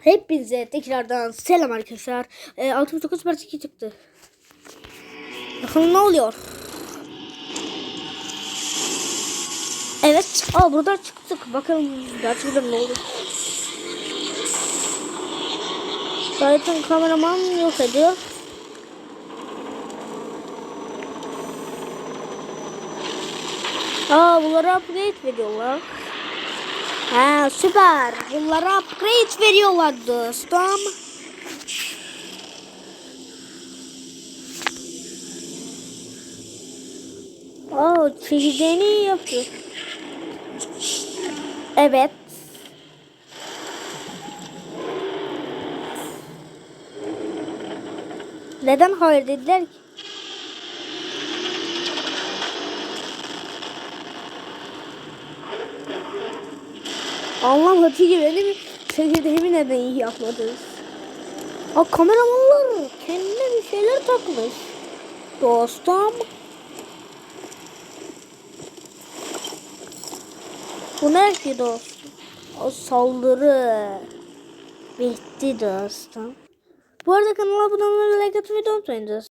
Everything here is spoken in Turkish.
Hepinize tekrardan selam arkadaşlar. E, 69 part 2 çıktı. Bakalım ne oluyor? Evet. Aa buradan çıktık. Bakalım gerçekten ne oldu? Zaten kameraman yok ediyor. Aa bunlara upgrade veriyorlar. Ha süper. Bunlara upgrade veriyorlar dostum. Aa çekirdeğini yapıyor. Evet. Neden hayır dediler ki? Anlamadı ki benim çekirdeğimi neden iyi yapmadınız? Aa kameramanlar kendine bir şeyler takmış. Dostum. Bu ne ki dostum? O saldırı. Bitti dostum. Bu arada kanala abone olmayı, like atmayı unutmayın dostum.